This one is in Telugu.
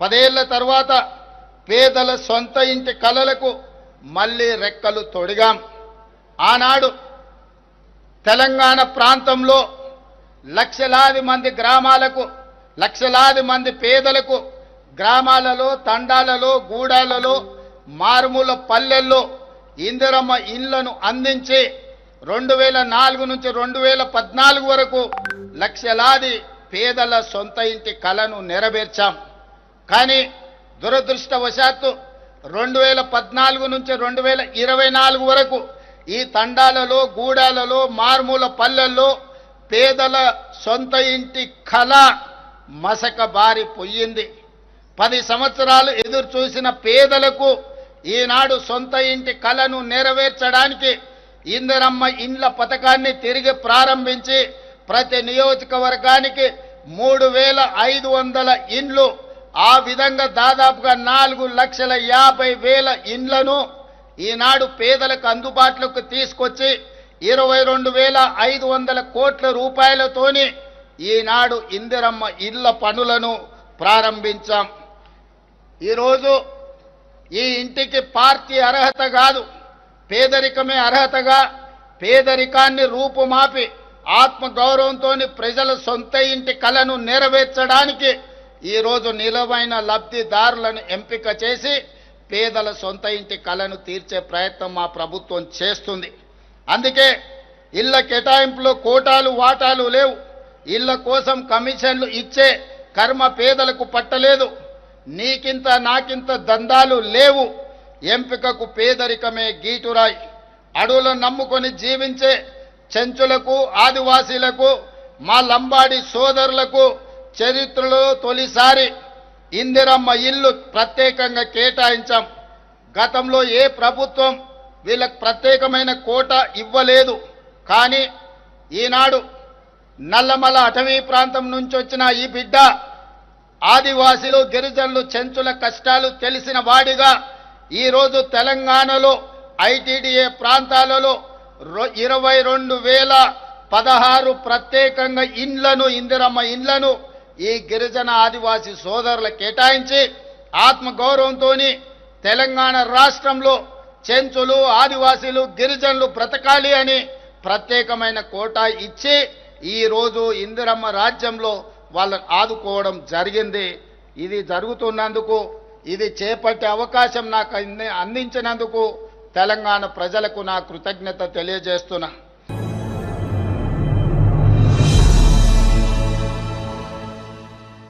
పదేళ్ళ తర్వాత పేదల సొంత ఇంటి కలలకు మళ్ళీ రెక్కలు తొడిగాం. ఆనాడు తెలంగాణ ప్రాంతంలో లక్షలాది మంది గ్రామాలకు లక్షలాది మంది పేదలకు గ్రామాలలో తండాలలో గూడాలలో మారుమూల పల్లెల్లో ఇందిరమ్మ ఇళ్ళను అందించి రెండు వేల నాలుగు నుంచి రెండు వేల పద్నాలుగు వరకు లక్షలాది పేదల సొంత ఇంటి కలను నెరవేర్చాం. కానీ దురదృష్టవశాత్తు రెండు వేల పద్నాలుగు నుంచి రెండు వేల ఇరవై నాలుగు వరకు ఈ తండాలలో గూడాలలో మారుమూల పల్లెల్లో పేదల సొంత ఇంటి కళ మసక బారి పొయ్యింది. పది సంవత్సరాలు ఎదురు చూసిన పేదలకు ఈనాడు సొంత ఇంటి కళను నెరవేర్చడానికి ఇందిరమ్మ ఇండ్ల పథకాన్ని తిరిగి ప్రారంభించి ప్రతి నియోజకవర్గానికి మూడు వేల ఐదు వందల ఇండ్లు ఆ విధంగా దాదాపుగా నాలుగు లక్షల యాభై వేల ఇండ్లను ఈనాడు పేదలకు అందుబాటులోకి తీసుకొచ్చి ఇరవై రెండు వేల ఐదు వందల కోట్ల రూపాయలతోని ఈనాడు ఇందిరమ్మ ఇళ్ళ పనులను ప్రారంభించాం. ఈరోజు ఈ ఇంటికి పార్టీ అర్హత కాదు పేదరికమే అర్హతగా పేదరికాన్ని రూపుమాపి ఆత్మగౌరవంతో ప్రజల సొంత ఇంటి కలను నెరవేర్చడానికి ఈరోజు నిలవైన లబ్ధిదారులను ఎంపిక చేసి పేదల సొంత ఇంటి కలను తీర్చే ప్రయత్నం మా ప్రభుత్వం చేస్తుంది. అందుకే ఇళ్ళ కేటాయింపులో కోటాలు వాటాలు లేవు. ఇళ్ళ కోసం కమిషన్లు ఇచ్చే కర్మ పేదలకు పట్టలేదు. నీకింత నాకింత దందాలు లేవు. ఎంపికకు పేదరికమే గీటురాయి. అడవులను నమ్ముకొని జీవించే చెంచులకు ఆదివాసీలకు మా లంబాడి సోదరులకు చరిత్రలో తొలిసారి ఇందిరమ్మ ఇల్లు ప్రత్యేకంగా కేటాయించాం. గతంలో ఏ ప్రభుత్వం వీళ్ళకు ప్రత్యేకమైన కోట ఇవ్వలేదు. కానీ ఈనాడు నల్లమల అటవీ ప్రాంతం నుంచి వచ్చిన ఈ బిడ్డ ఆదివాసీలు గిరిజనులు చెంచుల కష్టాలు తెలిసిన వాడిగా ఈరోజు తెలంగాణలో ఐటీడీఏ ప్రాంతాలలో రొ- ఇరవై రెండు వేల పదహారు ప్రత్యేకంగా ఇండ్లను ఇందిరమ్మ ఇండ్లను ఈ గిరిజన ఆదివాసీ సోదరులు కేటాయించి ఆత్మగౌరవంతో తెలంగాణ రాష్ట్రంలో చెంచులు ఆదివాసీలు గిరిజనులు బ్రతకాలి అని ప్రత్యేకమైన కోటా ఇచ్చి ఈ రోజు ఇందిరమ్మ రాజ్యంలో వాళ్ళని ఆదుకోవడం జరిగింది. ఇది జరుగుతున్నందుకు ఇది చేపట్టే అవకాశం నాకు అందించినందుకు తెలంగాణ ప్రజలకు నా కృతజ్ఞత తెలియజేస్తున్నా.